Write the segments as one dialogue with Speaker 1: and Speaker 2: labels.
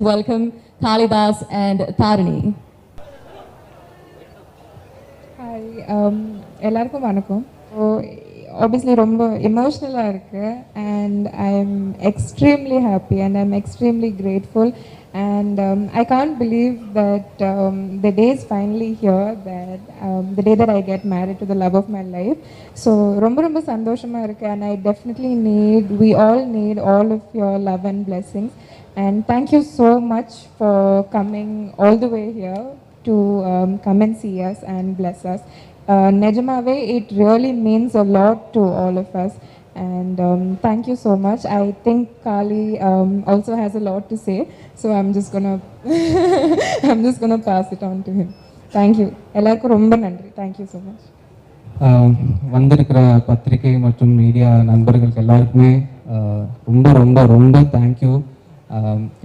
Speaker 1: welcome Kalidas and Tarini.
Speaker 2: Hi எல்லாருக்கும் வணக்கம் so obviously ரொம்ப எமோஷ்னலாக இருக்குது and I am extremely happy and I am extremely grateful and I can't believe that the day is finally here that the day that I get married to the love of my life so ரொம்ப ரொம்ப சந்தோஷமாக இருக்குது and I definitely need we all need all of your love and blessings. And thank you so much for coming all the way here. to um, come and see us and bless us. Uh, Nejamave, it really means a lot to all of us. And um, thank you so much. I think Kali um, also has a lot to say, so I'm just gonna I'm just gonna pass it on to him. Thank you. எல்லாருக்கும் ரொம்ப நன்றி. Thank you so much.
Speaker 3: ஆஹ் வந்திருக்கிற பத்திரிகை மற்றும் media நண்பர்களுக்கு எல்லாருக்குமே ஆஹ் ரொம்ப ரொம்ப ரொம்ப தேங்க்யூ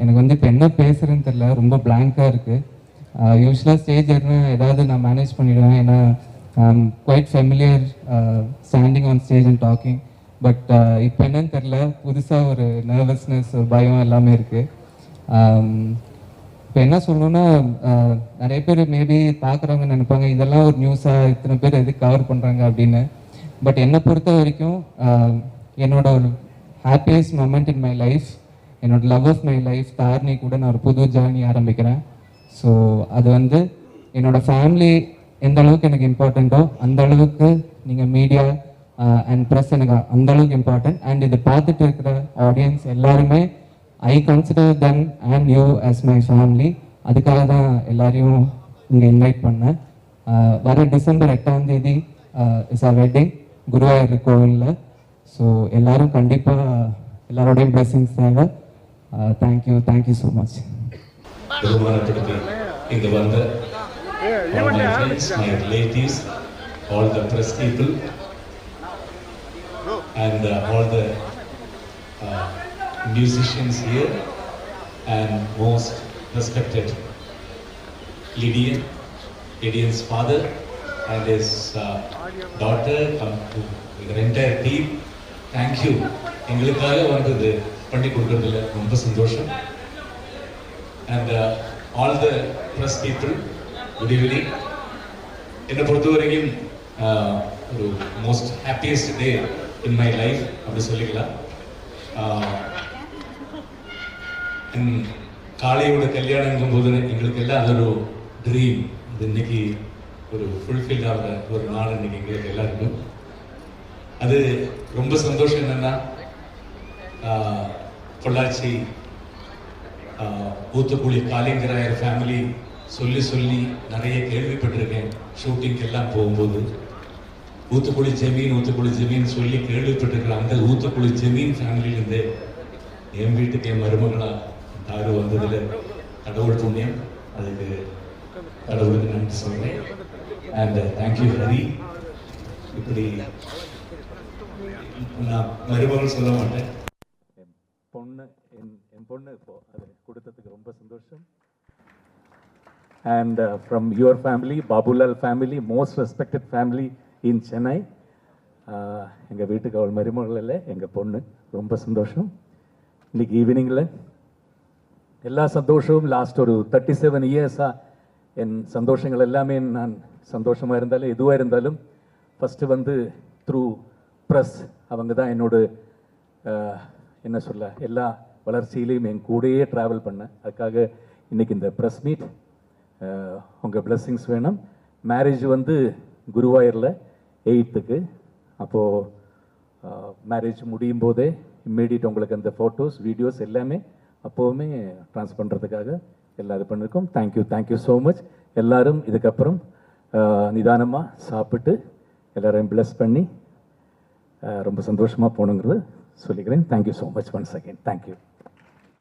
Speaker 3: எனக்கு வந்து இப்போ என்ன பேசுறேன்னு தெரியல ரொம்ப பிளாங்காக இருக்குது யூஸ்வலாக ஸ்டேஜ் ஏறினா ஏதாவது நான் மேனேஜ் பண்ணிடுவேன். ஏன்னா quite familiar standing on stage and talking but இப்போ என்னன்னு தெரில புதுசாக ஒரு நர்வஸ்னஸ் ஒரு பயம் எல்லாமே இருக்குது um, இப்போ என்ன சொல்லணும்னா uh, நிறைய பேர் மேபி பார்க்குறவங்க நினைப்பாங்க இதெல்லாம் ஒரு நியூஸாக இத்தனை பேர் எதுக்கு கவர் பண்ணுறாங்க அப்படின்னு. பட் என்னை பொறுத்த வரைக்கும் uh, என்னோட ஒரு happiest moment in my life என்னோட love of my life Tarini கூட நான் ஒரு புது ஜேர்னி ஆரம்பிக்கிறேன். ஸோ அது வந்து என்னோட ஃபேமிலி எந்த அளவுக்கு எனக்கு இம்பார்ட்டண்ட்டோ அந்த அளவுக்கு நீங்கள் மீடியா அண்ட் ப்ரெஸ் எனக்கு அந்த அளவுக்கு இம்பார்ட்டன்ட் அண்ட் இதை பார்த்துட்டு இருக்கிற ஆடியன்ஸ் எல்லாருமே I consider them and you as my family அதுக்காக தான் எல்லாரையும் இங்கே இன்வைட் பண்ணேன். வர டிசம்பர் எட்டாம் தேதி இஸ் அ வெட்டிங் குருவாயூர் கோவிலில். ஸோ எல்லாரும் கண்டிப்பாக எல்லாரோடையும் பிளெஸிங்ஸ் தேவை. Thank you thank you
Speaker 4: so much பெருமானத்திற்கு இங்கு வந்த all my friends, my relatives, all the press people, and uh, all the uh, musicians here, and most respected Lydian, Lydian's father, and his uh, daughter, come to the entire team. Thank you. எங்களுக்காக வந்தது பண்ணி கொடுக்கறதுல ரொம்ப சந்தோஷம் and all the press people good evening என்னை பொறுத்த வரைக்கும் uh, ஒரு most happiest day in my life அப்படி சொல்லிக்கலாம். Uh, என் காளையோட கல்யாணங்கும் போது எங்களுக்கு எல்லாம் அது ஒரு ட்ரீம் அது இன்னைக்கு ஒரு ஃபுல்ஃபில் ஆகிற ஒரு நாள் இன்னைக்கு எங்களுக்கு எல்லாருக்கும். அது ரொம்ப சந்தோஷம் என்னன்னா uh, பொள்ளாச்சி ஆஹ், ஊத்துக்குழி காளிங்கராயர் ஃபேமிலி சொல்லி சொல்லி நிறைய கேள்விப்பட்டிருக்கேன். ஷூட்டிங்க்கு எல்லாம் போகும்போது. ஊத்துக்குழி ஜமீன் ஊத்துக்குழி ஜமீன் சொல்லி கேள்விப்பட்டிருக்கிற அந்த ஊத்துக்குழி ஜமீன் ஃபேமிலியிலேருந்து என் வீட்டுக்கு என் மருமகளாக தாரு வந்ததில் கடவுள் புண்ணியம். அதுக்கு கடவுளுக்கு நன்றி சொல்கிறேன் அண்ட் தேங்க்யூ ஹரி இப்படி நான் மருமகள் சொல்ல மாட்டேன்.
Speaker 5: என் பொண்ணு இப்போ அது கொடுத்ததுக்கு ரொம்ப சந்தோஷம். And from your family Babulal family most respected family in Chennai எங்கள் வீட்டுக்கு அவள் மருமகள் இல்லை எங்கள் பொண்ணு. ரொம்ப சந்தோஷம். இன்னைக்கு ஈவினிங்கில் எல்லா சந்தோஷமும் லாஸ்ட் ஒரு தேர்ட்டி செவன் இயர்ஸாக என் சந்தோஷங்கள் எல்லாமே நான் சந்தோஷமாக இருந்தாலும் எதுவாக இருந்தாலும் ஃபஸ்ட்டு வந்து த்ரூ ப்ரெஸ் அவங்க தான் என்னோட uh, என்ன சொல்ல எல்லா வளர்ச்சியிலையும் என் கூடயே ட்ராவல் பண்ணேன் அதுக்காக இன்றைக்கி இந்த ப்ரெஸ் மீட் உங்கள் பிளெஸ்ஸிங்ஸ் வேணும். மேரேஜ் வந்து குருவாயூரில் எயித்துக்கு அப்போது மேரேஜ் முடியும் போதே இம்மீடியட் உங்களுக்கு அந்த ஃபோட்டோஸ் வீடியோஸ் எல்லாமே அப்போவுமே ட்ரான்ஸ் பண்ணுறதுக்காக எல்லாம் இது பண்ணியிருக்கோம் தேங்க்யூ தேங்க்யூ ஸோ மச் எல்லோரும் இதுக்கப்புறம் நிதானமாக சாப்பிட்டு எல்லோரையும் bless பண்ணி ரொம்ப சந்தோஷமாக போகணுங்கிறது சொல்லிக்கிறேன். Thank you so much once again thank you